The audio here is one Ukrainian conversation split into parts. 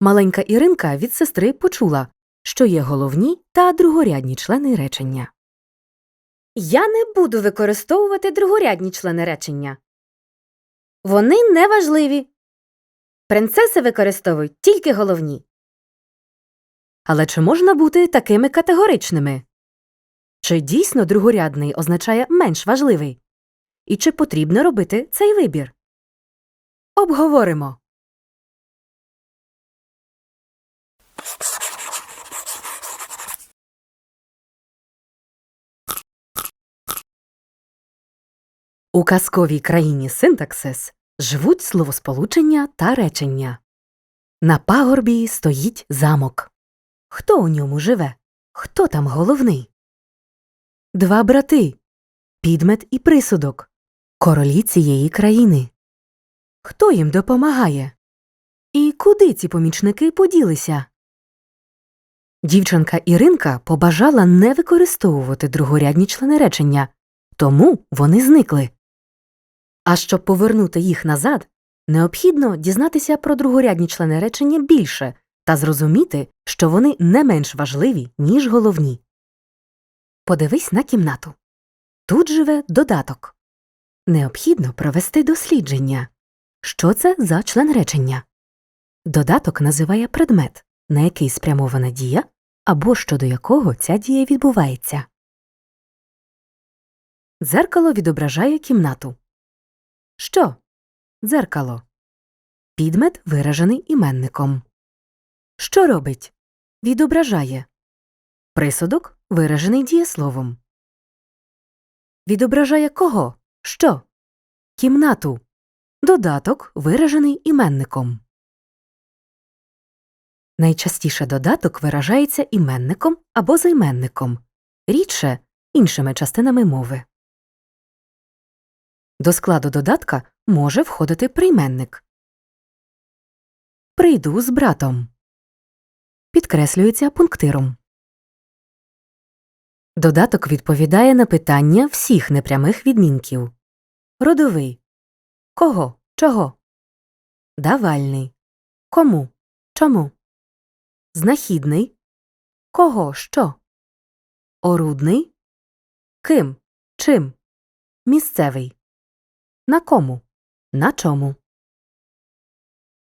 Маленька Іринка від сестри почула, що є головні та другорядні члени речення. Я не буду використовувати другорядні члени речення. Вони неважливі. Принцеси використовують тільки головні. Але чи можна бути такими категоричними? Чи дійсно другорядний означає менш важливий? І чи потрібно робити цей вибір? Обговоримо. У казковій країні Синтаксис живуть словосполучення та речення. На пагорбі стоїть замок. Хто у ньому живе? Хто там головний? Два брати підмет і присудок. Королі цієї країни. Хто їм допомагає? І куди ці помічники поділися? Дівчинка Іринка побажала не використовувати другорядні члени речення, тому вони зникли. А щоб повернути їх назад, необхідно дізнатися про другорядні члени речення більше та зрозуміти, що вони не менш важливі, ніж головні. Подивись на кімнату. Тут живе додаток. Необхідно провести дослідження. Що це за член речення? Додаток називає предмет, на який спрямована дія або щодо якого ця дія відбувається. Дзеркало відображає кімнату. Що? Дзеркало. Підмет виражений іменником. Що робить? Відображає. Присудок виражений дієсловом. Відображає кого? Що? Кімнату. Додаток виражений іменником. Найчастіше додаток виражається іменником або займенником, рідше іншими частинами мови. До складу додатка може входити прийменник. Прийду з братом. Підкреслюється пунктиром. Додаток відповідає на питання всіх непрямих відмінків. Родовий. Кого? Чого? Давальний. Кому? Чому? Знахідний. Кого? Що? Орудний. Ким? Чим? Місцевий. На кому? На чому?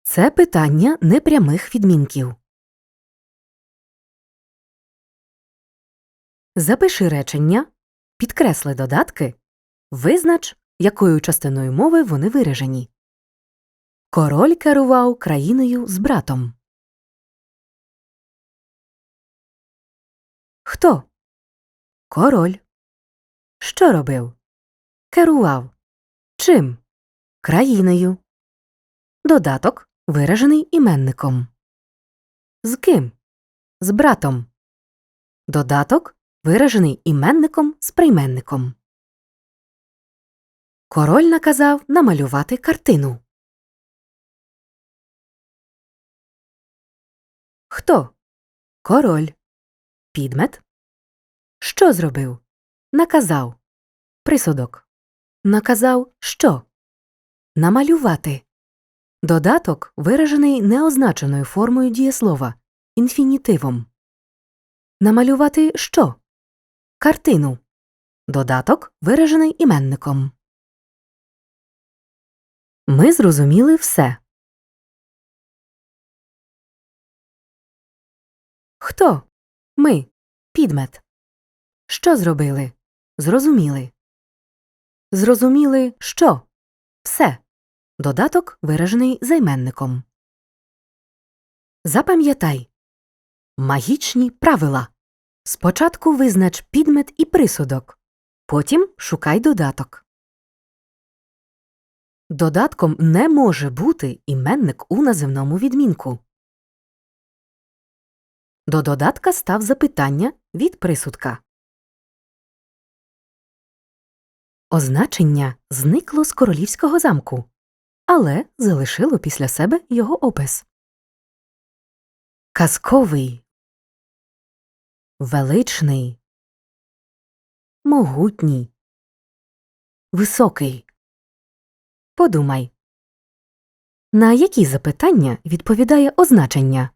Це питання непрямих відмінків. Запиши речення, підкресли додатки, визнач, якою частиною мови вони виражені. Король керував країною з братом. Хто? Король. Що робив? Керував. Чим? Країною. Додаток виражений іменником. З ким? З братом. Додаток виражений іменником з прийменником. Король наказав намалювати картину. Хто? Король. Підмет. Що зробив? Наказав. Присудок. Наказав що? Намалювати. Додаток виражений неозначеною формою дієслова інфінітивом. Намалювати що? Картину. Додаток виражений іменником. Ми зрозуміли все. Хто? Ми. Підмет. Що зробили? Зрозуміли. Зрозуміли що? Все. Додаток виражений займенником. Запам'ятай. Магічні правила. Спочатку визнач підмет і присудок. Потім шукай додаток. Додатком не може бути іменник у називному відмінку. До додатка став запитання від присудка. Означення зникло з королівського замку, але залишило після себе його опис. Казковий, величний, могутній, високий. Подумай, На які запитання відповідає означення?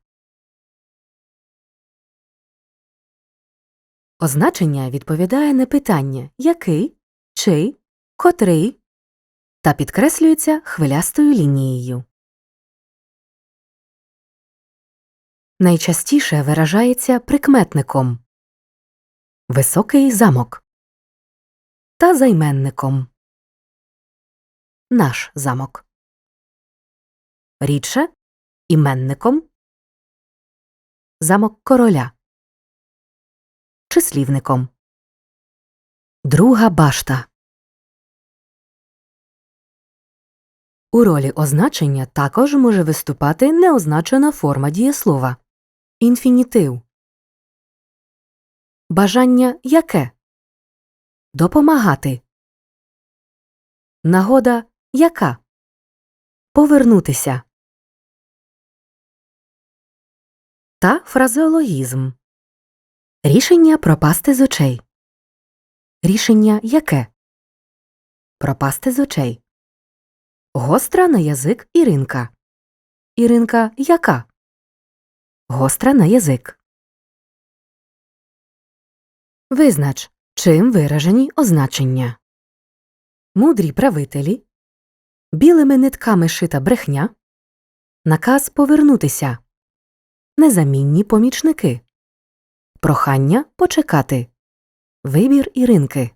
Означення відповідає на питання який, чий, котрий? Та підкреслюється хвилястою лінією. Найчастіше виражається прикметником. Високий замок. Та займенником. Наш замок. Рідше іменником. Замок короля. Числівником друга башта. У ролі означення також може виступати неозначена форма дієслова інфінітив. Бажання яке? Допомагати. Нагода яка? Повернутися. Та фразеологізм. Рішення пропасти з очей. Рішення яке? Пропасти з очей. Гостра на язик Іринка. Іринка яка? Гостра на язик. Визнач, чим виражені означення. Мудрі правителі. Білими нитками шита брехня. Наказ повернутися. Незамінні помічники. Прохання почекати. Вибір Іринки.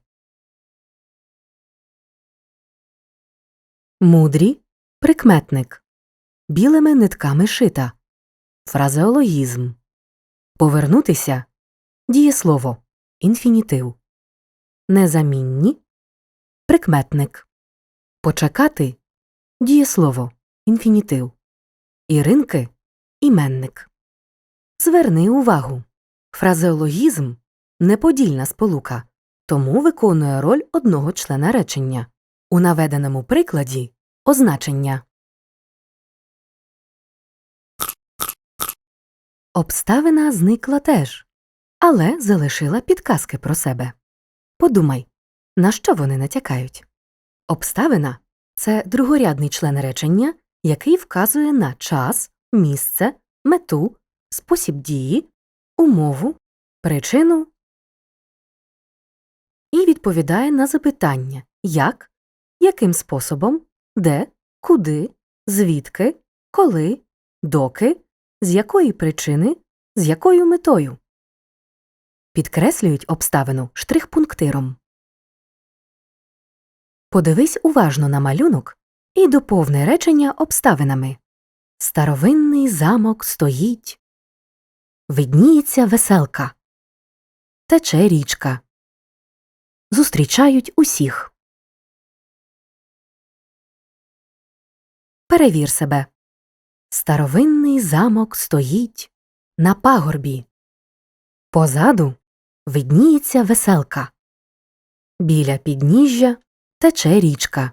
Мудрі прикметник. Білими нитками шита. Фразеологізм. Повернутися. Дієслово. Інфінітив. Незамінні. Прикметник. Почекати. Дієслово. Інфінітив. Іринки. Іменник. Зверни увагу. Фразеологізм неподільна сполука, тому виконує роль одного члена речення. У наведеному прикладі означення. Обставина зникла теж, але залишила підказки про себе. Подумай, на що вони натякають? Обставина це другорядний член речення, який вказує на час, місце, мету, спосіб дії, умову, причину і відповідає на запитання як, яким способом, де, куди, звідки, коли, доки, з якої причини, з якою метою. Підкреслюють обставину штрих-пунктиром. Подивись уважно на малюнок і доповни речення обставинами. Старовинний замок стоїть. Видніється веселка. Тече річка. Зустрічають усіх. Перевір себе. Старовинний замок стоїть на пагорбі. Позаду видніється веселка. Біля підніжжя тече річка.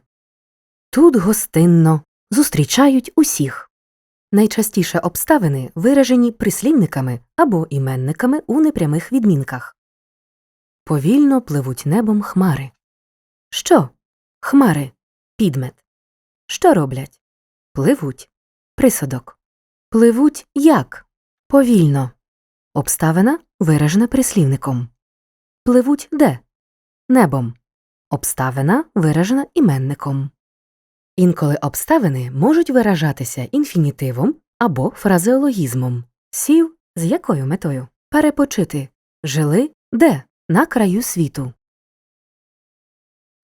Тут гостинно зустрічають усіх. Найчастіше обставини виражені прислівниками або іменниками у непрямих відмінках. Повільно пливуть небом хмари. Що? Хмари. Підмет. Що роблять? Пливуть. Присадок. Пливуть як? Повільно. Обставина виражена прислівником. Пливуть де? Небом. Обставина виражена іменником. Інколи обставини можуть виражатися інфінітивом або фразеологізмом. Сів з якою метою? Перепочити. Жили де? На краю світу.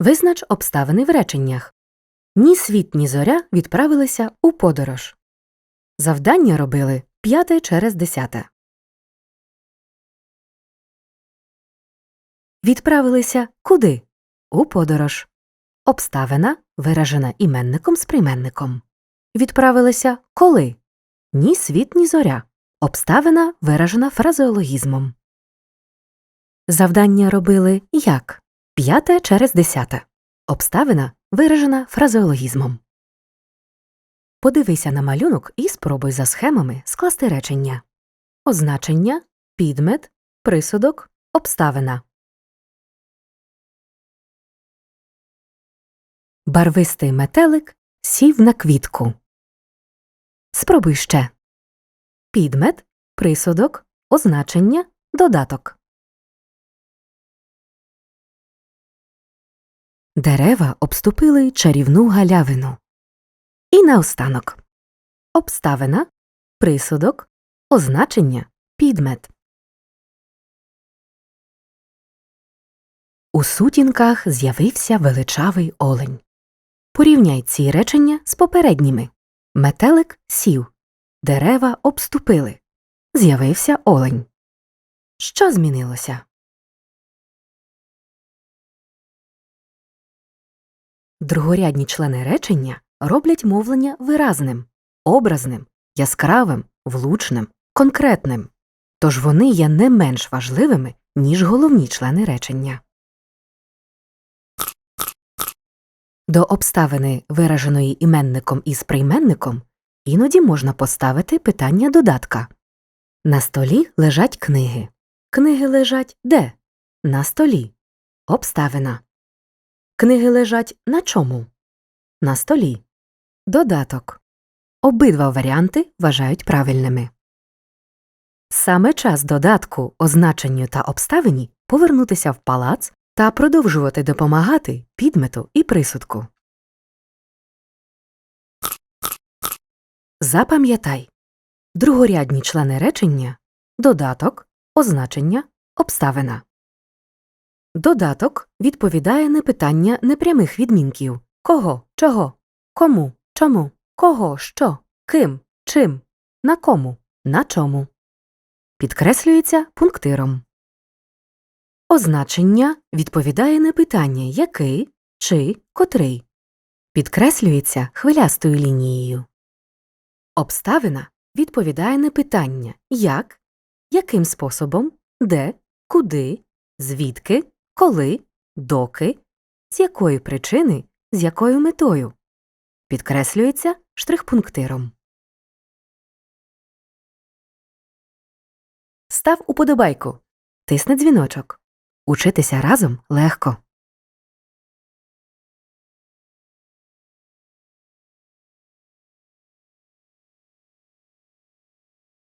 Визнач обставини в реченнях. Ні світ, ні зоря відправилися у подорож. Завдання робили п'яте через десяте. Відправилися куди? У подорож. Обставина виражена іменником з прийменником. Відправилися коли? Ні світ, ні зоря. Обставина виражена фразеологізмом. Завдання робили як? П'яте через десяте. Обставина виражена фразеологізмом. Подивися на малюнок і спробуй за схемами скласти речення. Означення, підмет, присудок, обставина. Барвистий метелик сів на квітку. Спробуй ще. Підмет, присудок, означення, додаток. Дерева обступили чарівну галявину. І наостанок. Обставина, присудок, означення, підмет. У сутінках з'явився величавий олень. Порівняй ці речення з попередніми. Метелик сів. Дерева обступили. З'явився олень. Що змінилося? Другорядні члени речення роблять мовлення виразним, образним, яскравим, влучним, конкретним. Тож вони є не менш важливими, ніж головні члени речення. До обставини, вираженої іменником із прийменником, іноді можна поставити питання додатка. На столі лежать книги. Книги лежать де? На столі. Обставина. Книги лежать на чому? На столі. Додаток. Обидва варіанти вважають правильними. Саме час додатку, означенню та обставині повернутися в палац та продовжувати допомагати підмету і присудку. Запам'ятай другорядні члени речення додаток, означення, обставина. Додаток відповідає на питання непрямих відмінків. Кого, чого, кому, чому, кого, що, ким, чим, на кому, на чому. Підкреслюється пунктиром. Означення відповідає на питання який, чи, котрий. Підкреслюється хвилястою лінією. Обставина відповідає на питання як, яким способом, де, куди, звідки, коли, доки, з якої причини, з якою метою. Підкреслюється штрихпунктиром. Став уподобайку. Тисни дзвіночок. Учитися разом легко.